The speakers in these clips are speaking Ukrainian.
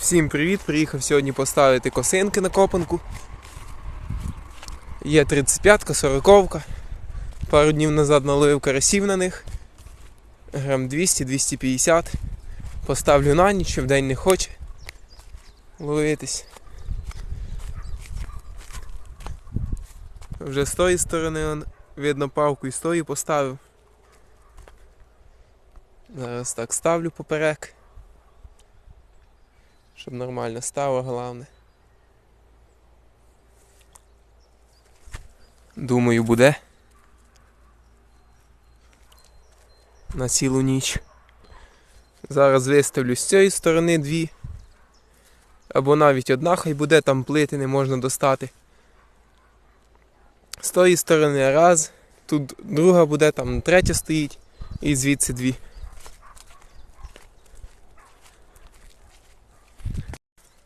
Всім привіт! Приїхав сьогодні поставити косинки на копанку. Є 35-ка, 40-ка. Пару днів назад наловив карасів на них. Грам 200-250. Поставлю на ніч, в день не хоче ловитись. Вже з тої сторони он, видно павку і з тої поставив. Зараз так ставлю поперек. Щоб нормально стало, головне. Думаю, буде. На цілу ніч. Зараз виставлю з цієї сторони дві. Або навіть одна, хай буде, там плити не можна достати. З тої сторони раз, тут друга буде, там третя стоїть, і звідси дві.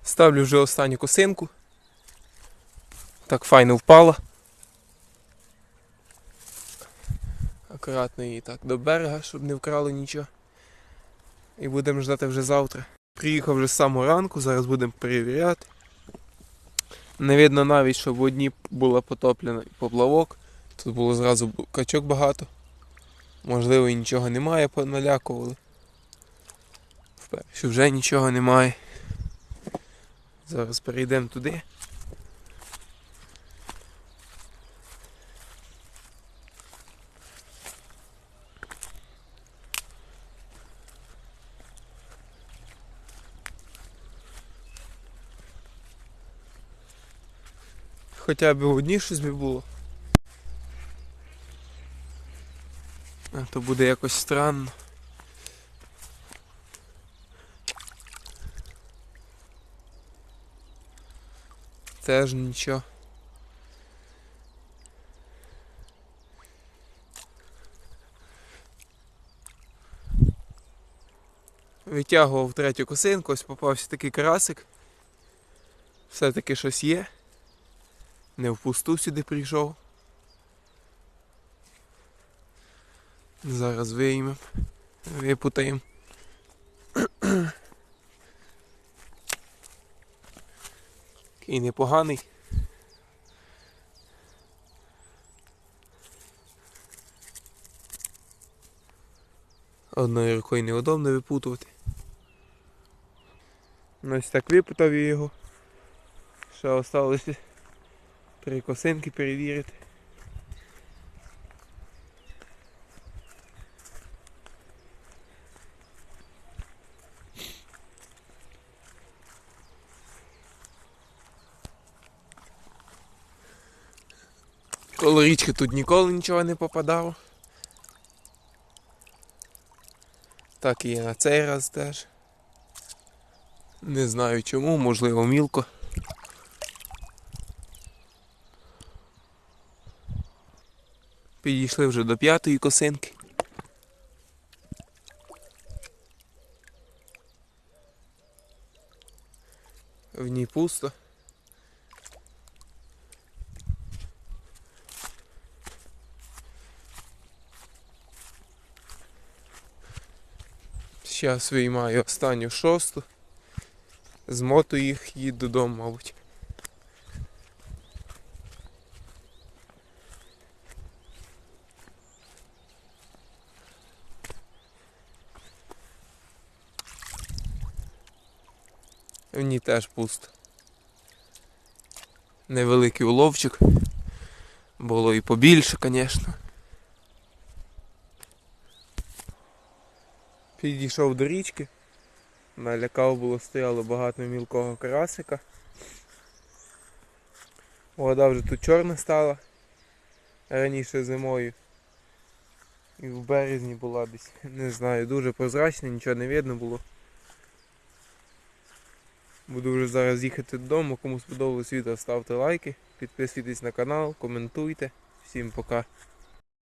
Ставлю вже останню косинку. Так файно впала. Акуратно її так до берега, щоб не вкрали нічого. І будемо ждати вже завтра. Приїхав вже з самого ранку, зараз будемо перевіряти. Не видно навіть, щоб в одній була потоплена поплавок. Тут було зразу качок багато. Можливо, і нічого немає, поналякували. Вперше вже нічого немає. Зараз перейдемо туди. Хоча б в одній щось би було. А то буде якось странно. Теж нічого. Витягував третю косинку, ось попався такий карасик. Все-таки щось є. Не впусту сюди прийшов. Зараз виймемо, випутаємо. Такий непоганий. Одною рукою неудобно випутувати. Ось так випутав я його. Ще залишилося три косинки перевірити. Коло річки тут ніколи нічого не попадало. Так і на цей раз теж. Не знаю чому, можливо мілко. Підійшли вже до п'ятої косинки. В ній пусто. Зараз виймаю останню шосту. Змоту їх їду додому, мабуть. В ній теж пусто. Невеликий уловчик. Було і побільше, звісно. Підійшов до річки. Налякав було стояло багато мілкого карасика. Вода вже тут чорна стала раніше зимою. І в березні була десь, не знаю, дуже прозрачна, нічого не видно було. Буду вже зараз їхати додому. Кому сподобалось відео, ставте лайки, підписуйтесь на канал, коментуйте. Всім пока.